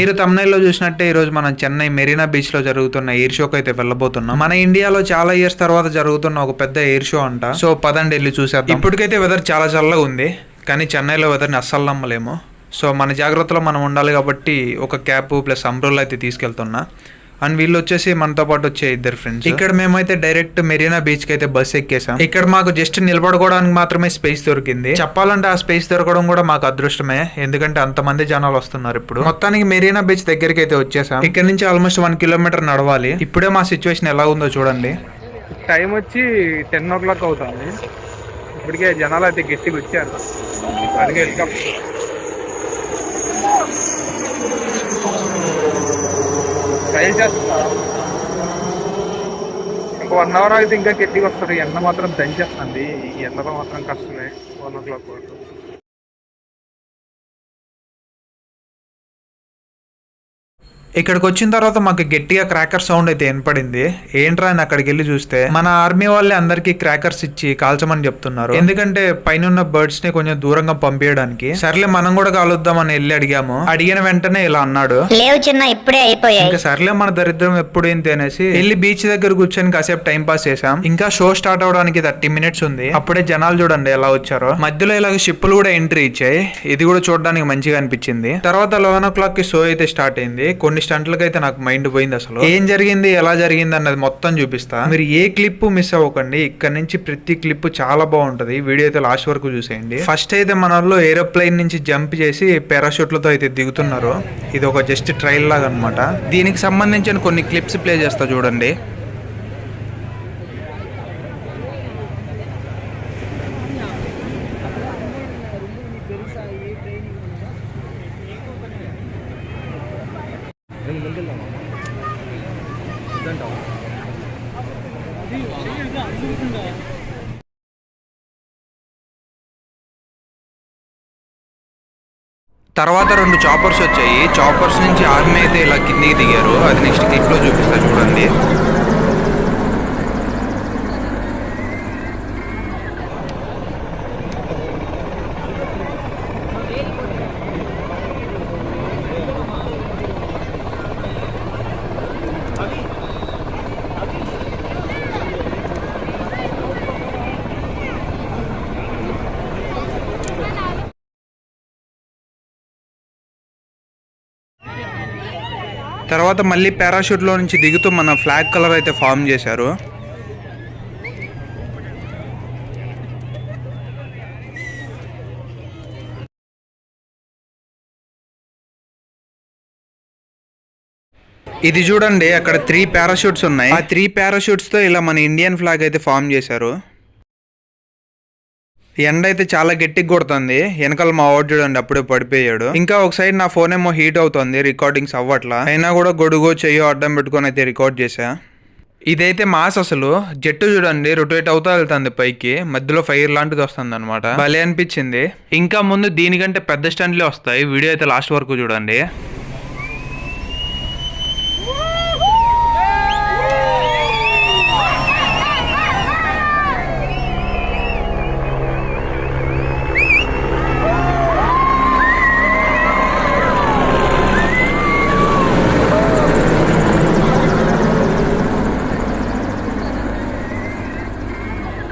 మీరు తమిళలో చూసినట్టే ఈ రోజు మనం చెన్నై మెరీనా బీచ్లో జరుగుతున్న ఎయిర్ షోకి అయితే వెళ్ళబోతున్నాం. మన ఇండియాలో చాలా ఇయర్స్ తర్వాత జరుగుతున్న ఒక పెద్ద ఎయిర్ షో అంట. సో పదండి వెళ్ళి చూసేద్దాం. ఇప్పటికైతే వెదర్ చాలా చల్లగా ఉంది. కానీ చెన్నైలో వెదర్ని అస్సలు నమ్మలేము. సో మన జాగ్రత్తలో మనం ఉండాలి కాబట్టి ఒక క్యాప్ ప్లస్ అంబ్రోల్ అయితే తీసుకెళ్తున్నా. అండ్ వీళ్ళు వచ్చేసి మనతో పాటు వచ్చే ఇద్దరు ఫ్రెండ్స్ ఇక్కడ మేమైతే డైరెక్ట్ మెరీనా బీచ్కి అయితే బస్ ఎక్కేసాం. ఇక్కడ మాకు జస్ట్ నిలబడుకోవడానికి మాత్రమే స్పేస్ దొరికింది. చెప్పాలంటే ఆ స్పేస్ దొరకడం కూడా మాకు అదృష్టమే. ఎందుకంటే అంతమంది జనాలు వస్తున్నారు ఇప్పుడు. మొత్తానికి మెరీనా బీచ్ దగ్గరికి అయితే వచ్చేసాం. ఇక్కడ నుంచి ఆల్మోస్ట్ వన్ కిలోమీటర్ నడవాలి. ఇప్పుడే మా సిచ్యువేషన్ ఎలా ఉందో చూడండి. టైం వచ్చి టెన్ ఓ క్లాక్ అవుతుంది. ఇప్పటికే జనాలు అయితే గట్టిగా వచ్చారు. అందుకే ట్రయల్ చేస్తాను చేస్తా వన్ అవర్ అయితే ఇంకా గట్టిగా వస్తారు. ఎండ మాత్రం దంచేస్తుంది. ఈ ఎండలో మాత్రం కష్టమే. వన్ ఓ క్లాక్ వరకు. ఇక్కడికి వచ్చిన తర్వాత మాకు గట్టిగా క్రాకర్ సౌండ్ అయితే వినపడింది. ఏంట్రా అని అక్కడికి వెళ్ళి చూస్తే మన ఆర్మీ వాళ్ళే అందరికి క్రాకర్స్ ఇచ్చి కాల్చమని చెప్తున్నారు. ఎందుకంటే పైన ఉన్న బర్డ్స్ని కొంచెం దూరంగా పంపించడానికి సర్లే మనం కూడా కాలుద్దామని వెళ్ళి అడిగాము. అడిగిన వెంటనే ఇలా అన్నాడు. లేవు చిన్న ఇప్పుడే అయిపోయాయి. ఇంకా సర్లే మన దరిద్రం ఎప్పుడేంటి అనేసి వెళ్ళి బీచ్ దగ్గర కూర్చొని కాసేపు టైం పాస్ చేసాం ఇంకా షో స్టార్ట్ అవడానికి థర్టీ మినిట్స్ ఉంది. అప్పుడే జనాలు చూడండి ఎలా వచ్చారో. మధ్యలో ఇలాగ షిప్పులు కూడా ఎంట్రీ ఇచ్చాయి. ఇది కూడా చూడడానికి మంచిగా అనిపించింది. తర్వాత లెవెన్ ఓ క్లాక్కి షో అయితే స్టార్ట్ అయింది. కొన్ని స్టంట్లకి అయితే నాకు మైండ్ పోయింది అసలు. ఏం జరిగింది ఎలా జరిగింది అన్నది మొత్తం చూపిస్తా. మీరు ఏ క్లిప్ మిస్ అవ్వకండి ఇక్కడ నుంచి ప్రతి క్లిప్ చాలా బాగుంటది. వీడియో అయితే లాస్ట్ వరకు చూసేయండి. ఫస్ట్ అయితే మన వాళ్ళు ఏరోప్లైన్ నుంచి జంప్ చేసి పారాషూట్లతో అయితే దిగుతున్నారు. ఇది ఒక జస్ట్ ట్రైల్ లాగా అనమాట దీనికి సంబంధించిన కొన్ని క్లిప్స్ ప్లే చేస్తా చూడండి. తర్వాత రెండు చాపర్స్ వచ్చాయి. చాపర్స్ నుంచి ఆర్మీ అయితే ఇలా కిందికి దిగారు. అది నెక్స్ట్ క్లిప్లో చూపిస్తా చూడండి. తర్వాత మళ్ళీ పారాషూట్లో నుంచి దిగుతూ మన ఫ్లాగ్ కలర్ అయితే ఫామ్ చేశారు. ఇది చూడండి అక్కడ త్రీ పారాషూట్స్ ఉన్నాయి. ఆ త్రీ పారాషూట్స్తో ఇలా మన ఇండియన్ ఫ్లాగ్ అయితే ఫామ్ చేశారు. ఎండ అయితే చాలా గట్టిగా కొడుతుంది. వెనకాల మా వాడు చూడండి అప్పుడే పడిపోయాడు. ఇంకా ఒక సైడ్ నా ఫోన్ ఏమో హీట్ అవుతుంది రికార్డింగ్స్ అవ్వట్లా. అయినా కూడా గొడుగు చెయ్యో అడ్డం పెట్టుకొని అయితే రికార్డ్ చేశా. ఇదైతే మాస్ అసలు. జట్టు చూడండి రొటేట్ అవుతా వెళ్తుంది పైకి. మధ్యలో ఫైర్ లాంటిది వస్తుంది అనమాట భలే అనిపించింది. ఇంకా ముందు దీనికంటే పెద్ద స్టాండ్లే వస్తాయి. వీడియో అయితే లాస్ట్ వరకు చూడండి.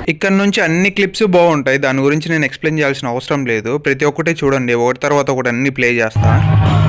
ఇక్కడ నుంచి అన్ని క్లిప్స్ బాగుంటాయి. దాని గురించి నేను ఎక్స్ప్లెయిన్ చేయాల్సిన అవసరం లేదు. ప్రతి ఒక్కటే చూడండి. ఒకటి తర్వాత ఒకటి అన్ని ప్లే చేస్తాను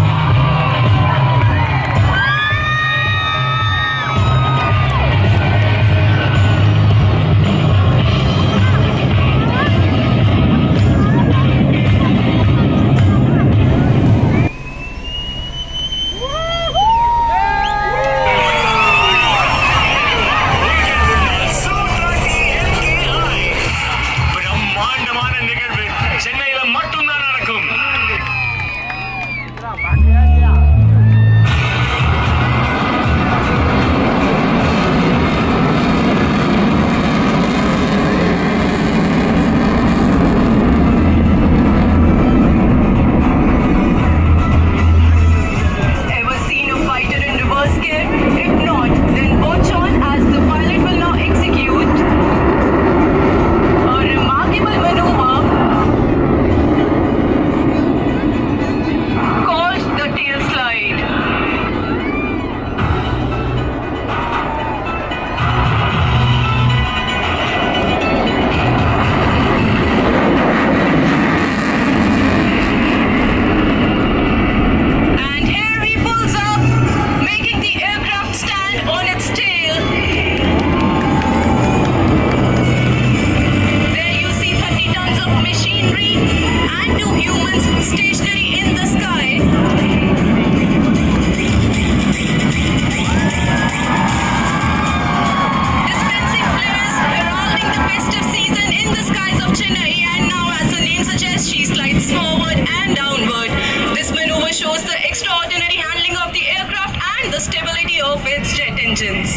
help its jet engines.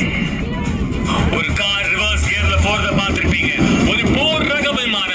ஒரு கார் ரிவர்ஸ் கியர்ல போறத பாத்திருப்பீங்க ஒரு போர் ரக விமானம்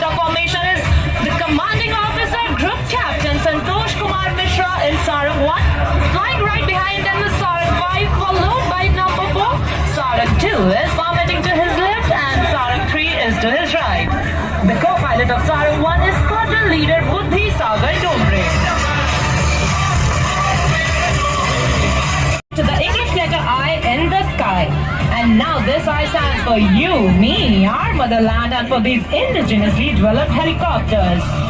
the formation is the commanding officer, Group Captain Santosh Kumar Mishra in Sarang 1. Flying right behind them is Sarang 5, followed by number 4. Sarang 2 is vomiting to his left and Sarang 3 is to his right. The co-pilot of Sarang 1 is squadron leader Buddhi Sagar. And now this I stands for you, me, our motherland, and for these indigenously developed helicopters.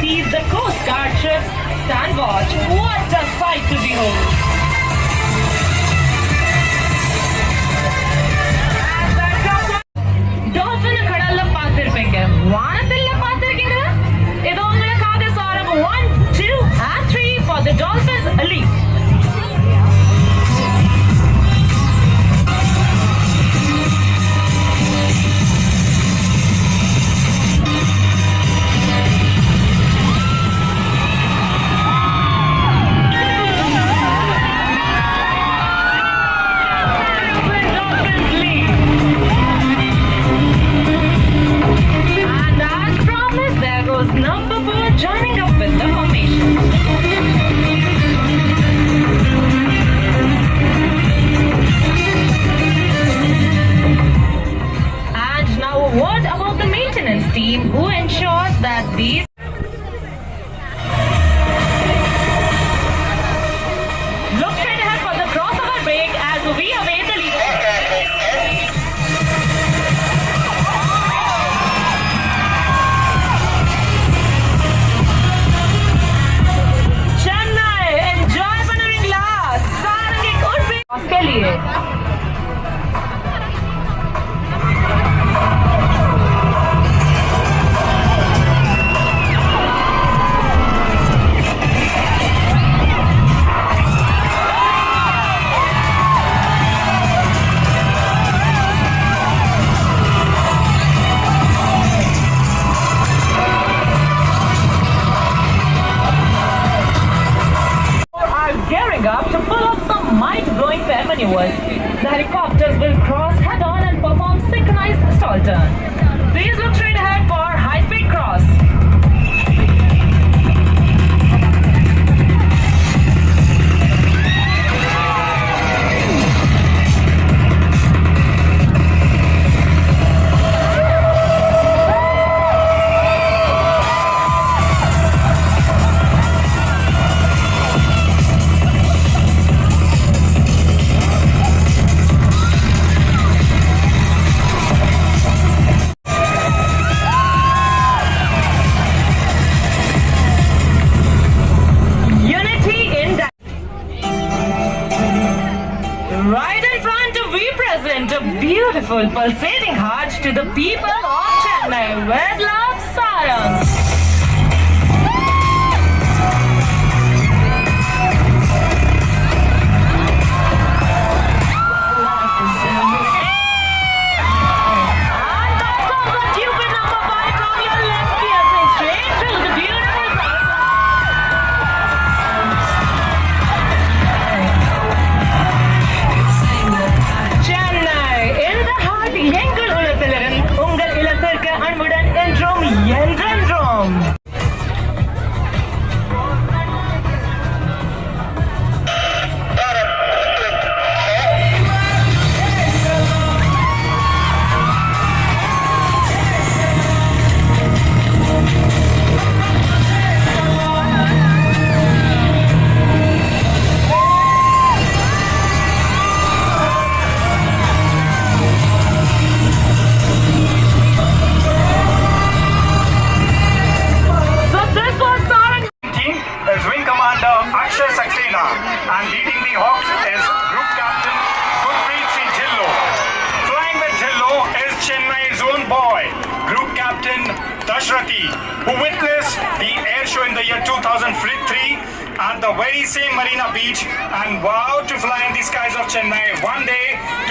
seas, the Coast Guard ships, stand watch. What a sight to behold!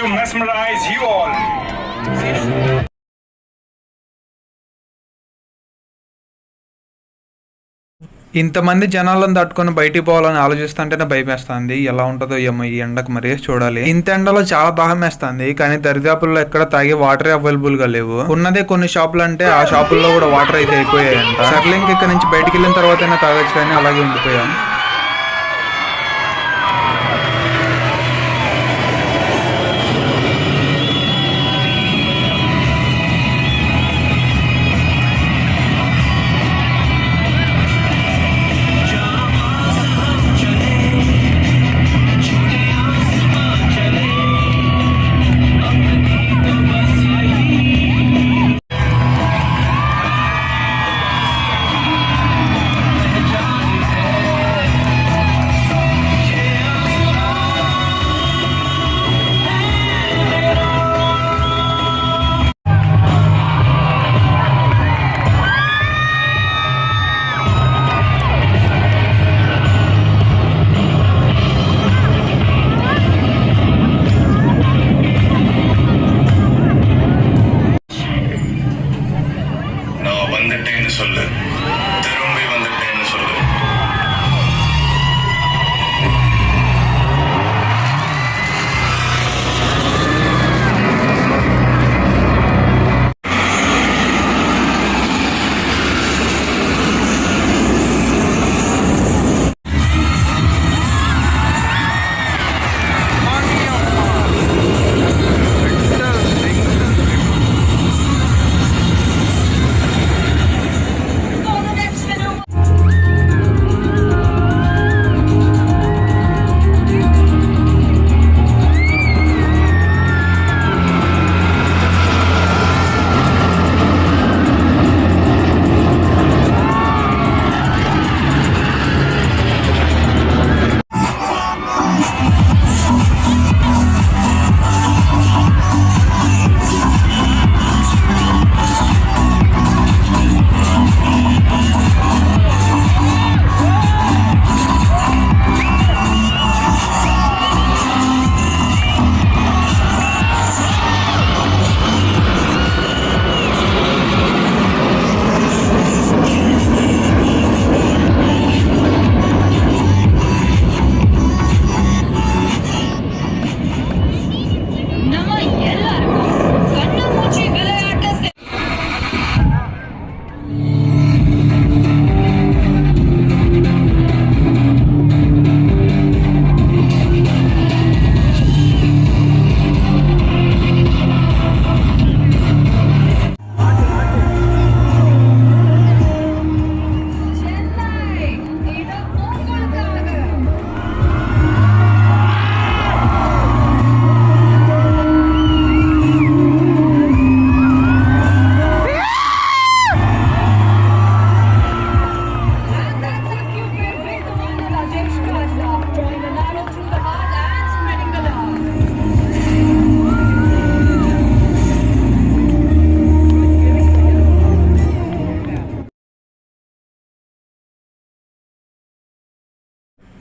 to mesmerize you all. ఇంతమంది జనాలను తట్టుకొని బయటికి పోవాలని ఆలోచిస్తుంటేనే భయమేస్తుంది. ఎలా ఉంటుందో ఏమో ఈ ఎండకు మరి చూడాలి. ఇంత ఎండలో చాలా దాహం వేస్తుంది. కానీ దరిదాపుల్లో ఎక్కడ తాగే వాటర్ అవైలబుల్గా లేవు. ఉన్నదే కొన్ని షాపులు అంటే ఆ షాపుల్లో కూడా వాటర్ అయితే అయిపోయాయంట. సర్లింగ్ ఇక్కడ నుంచి బయటికి వెళ్ళిన తర్వాత తాగొచ్చు కానీ అలాగే ఉండిపోయాం.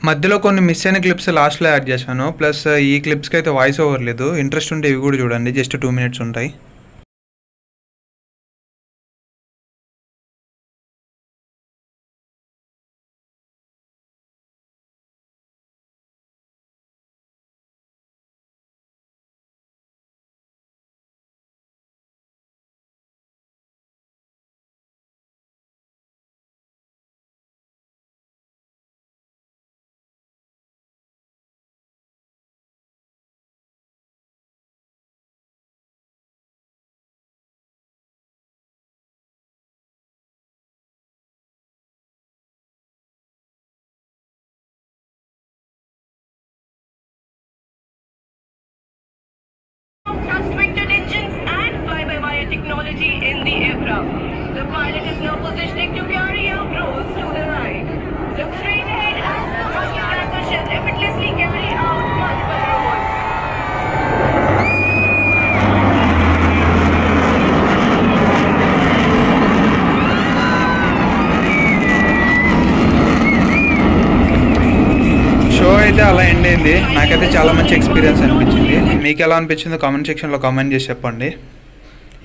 మధ్యలో కొన్ని మిస్ అయిన క్లిప్స్ లాస్ట్లో యాడ్ చేశాను. ప్లస్ ఈ క్లిప్స్కి అయితే వాయిస్ ఓవర్ లేదు. ఇంట్రెస్ట్ ఉంటే ఇవి కూడా చూడండి. జస్ట్ టూ మినిట్స్ ఉంటాయి. Technology in the aircraft. The pilot is now positioning to carry out roles to the right. Look straight ahead as the multi-tracker shall effortlessly carry out multiple roles. Show అయితే అలా end అయింది నాకైతే చాలా మంచి experience అనిపించింది మీకు ఎలా అనిపించిందో కామెంట్ సెక్షన్లో కామెంట్ చేసి చెప్పండి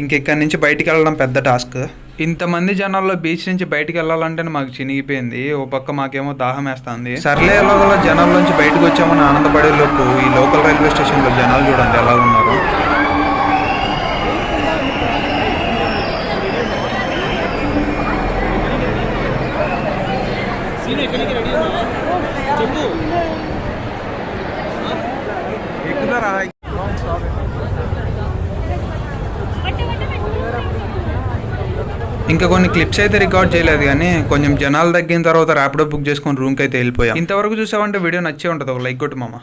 ఇంక ఇక్కడి నుంచి బయటికి వెళ్ళడం పెద్ద టాస్క్. ఇంతమంది జనాల్లో బీచ్ నుంచి బయటికి వెళ్ళాలంటే మాకు చినిగిపోయింది. ఓ పక్క మాకేమో దాహం వేస్తుంది. సర్లే ఎలాగోలా జనాల్లోంచి బయటకు వచ్చామని ఆనందపడే లోపు ఈ లోకల్ రైల్వే స్టేషన్లో జనాలు చూడండి ఎలా ఉన్నారు. ఇంకా కొన్ని క్లిప్స్ అయితే రికార్డ్ చేయలేదు కానీ కొంచెం జనాలు తగ్గిన తర్వాత ర్యాపిడో బుక్ చేసుకొని రూమ్కి అయితే వెళ్ళిపోయాం. ఇంతవరకు చూసామంటే వీడియో నచ్చే ఉంటుంది. ఒక లైక్ కొట్టు మామ.